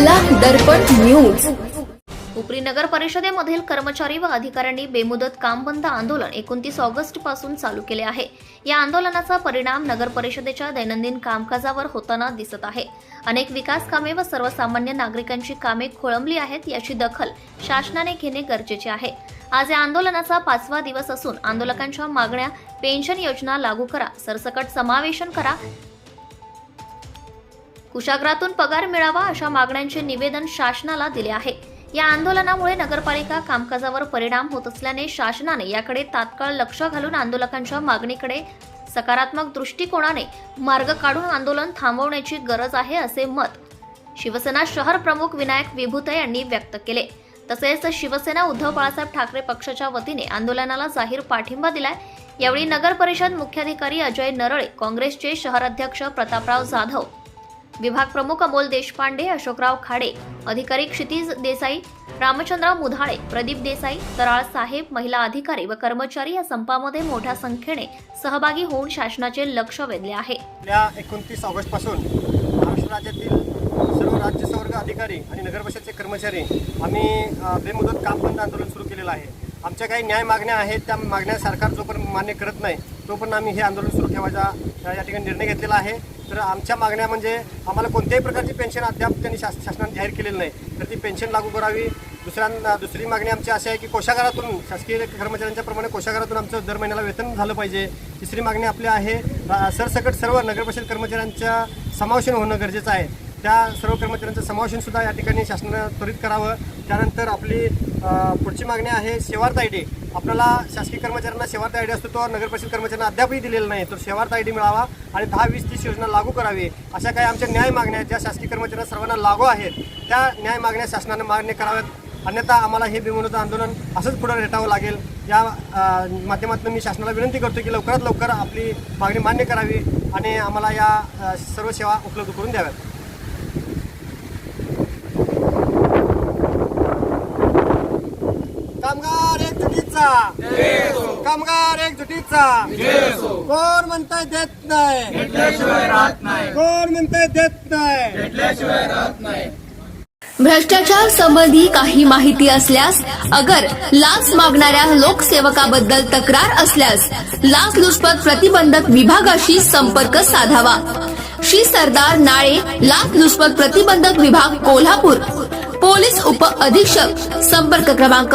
दर्पण news. उपरी नगर परिषदेमधील कर्मचारी व अधिकाऱ्यांनी बेमुदत काम बंद आंदोलन एकोणतीस ऑगस्टपासून चालू केले आहे. या आंदोलनाचा परिणाम नगर परिषदेच्या दैनंदिन कामकाजावर होताना दिसत आहे. अनेक विकास कामे व सर्वसामान्य नागरिकांची कामे खोळंबली आहेत याची दखल शासनाने घेणे गरजेचे आहे. आज या आंदोलनाचा पाचवा दिवस असून आंदोलकांच्या मागण्या पेन्शन योजना लागू करा सरसकट समावेशन करा कुशाग्रातून पगार मिळावा अशा मागण्यांचे निवेदन शासनाला दिले आहे. या आंदोलनामुळे नगरपालिका कामकाजावर परिणाम होत असल्याने शासनाने याकडे तात्काळ लक्ष घालून आंदोलकांच्या मागणीकडे सकारात्मक दृष्टिकोनाने मार्ग काढून आंदोलन थांबवण्याची गरज आहे असे मत शिवसेना शहर प्रमुख विनायक विभूते यांनी व्यक्त केले. तसेच शिवसेना उद्धव बाळासाहेब ठाकरे पक्षाच्या वतीने आंदोलनाला जाहीर पाठिंबा दिलाय. यावेळी नगर परिषद मुख्याधिकारी अजय नरळे काँग्रेसचे शहराध्यक्ष प्रतापराव जाधव विभाग प्रमुख अमोल देशपांडे अशोकराव खाडे अधिकारी क्षितिज देसाई रामचंद्र मुधाळे प्रदीप देसाई तराळ साहेब महिला अधिकारी व कर्मचारी या संपामध्ये मोठ्या संख्येने सहभागी होऊन शासनाचे लक्ष वेधले आहे. आपल्या एकोणतीस ऑगस्टपासून महाराष्ट्र राज्यातील सर्व राज्य संवर्ग अधिकारी आणि नगरपरिषदचे कर्मचारी आम्ही बेमुदत काम बंद आंदोलन सुरू केलेलं आहे. आमच्या काही न्याय मागण्या आहेत त्या मागण्या सरकार जोपर्यंत मान्य करत नाही तोपर्यंत आम्ही हे आंदोलन सुरू ठेवायचा या ठिकाणी निर्णय घेतलेला आहे. तर आमच्या मागण्या म्हणजे आम्हाला कोणत्याही प्रकारची पेन्शन अद्याप त्यांनी शास शासनाने जाहीर केलेली नाही. तर ती पेन्शन लागू करावी. दुसऱ्यांना दुसरी मागणी आमची अशी आहे की कोशागारातून शासकीय कर्मचाऱ्यांच्या प्रमाणे कोशागारातून आमचं दर महिन्याला वेतन झालं पाहिजे. तिसरी मागणी आपली आहे. सरसकट सर्व नगरपरिषद कर्मचाऱ्यांच्या समावेशन होणं गरजेचं आहे. त्या सर्व कर्मचाऱ्यांचं समावेशन सुद्धा या ठिकाणी शासनानं त्वरित करावं. त्यानंतर आपली पुढची मागणी आहे सेवार्थ आय डी. आपल्याला शासकीय कर्मचाऱ्यांना सेवार्थ आय डी असतो तो नगरपरिषद कर्मचाऱ्यांना अद्यापही दिलेला नाही. तर सेवार्थ आय डी मिळावा आणि दहा वीस तीस योजना लागू करावी. अशा काही आमच्या न्याय मागण्या आहेत ज्या शासकीय कर्मचाऱ्यांना सर्वांना लागू आहेत. त्या न्याय मागण्या शासनानं मान्य कराव्यात. अन्यथा आम्हाला हे बेमुदत आंदोलन असंच पुढे रेटावं लागेल. या माध्यमातून मी शासनाला विनंती करतो की लवकरात लवकर आपली मागणी मान्य करावी आणि आम्हाला या सर्व सेवा उपलब्ध करून द्याव्यात. कामगार एकजुटीचा कामगार एकजुटीचा कोण म्हणताय देत नाही? कोण म्हणताय देत नाही? भ्रष्टाचार संबंधी काही माहिती असल्यास अगर लाच मागणाऱ्या लोकसेवकाबद्दल तक्रार असल्यास लाच लुचपत प्रतिबंधक विभागाशी संपर्क साधावा. श्री सरदार नाळे लाच लुचपत प्रतिबंधक विभाग कोल्हापूर. पोलीस उप अधीक्षक संपर्क क्रमांक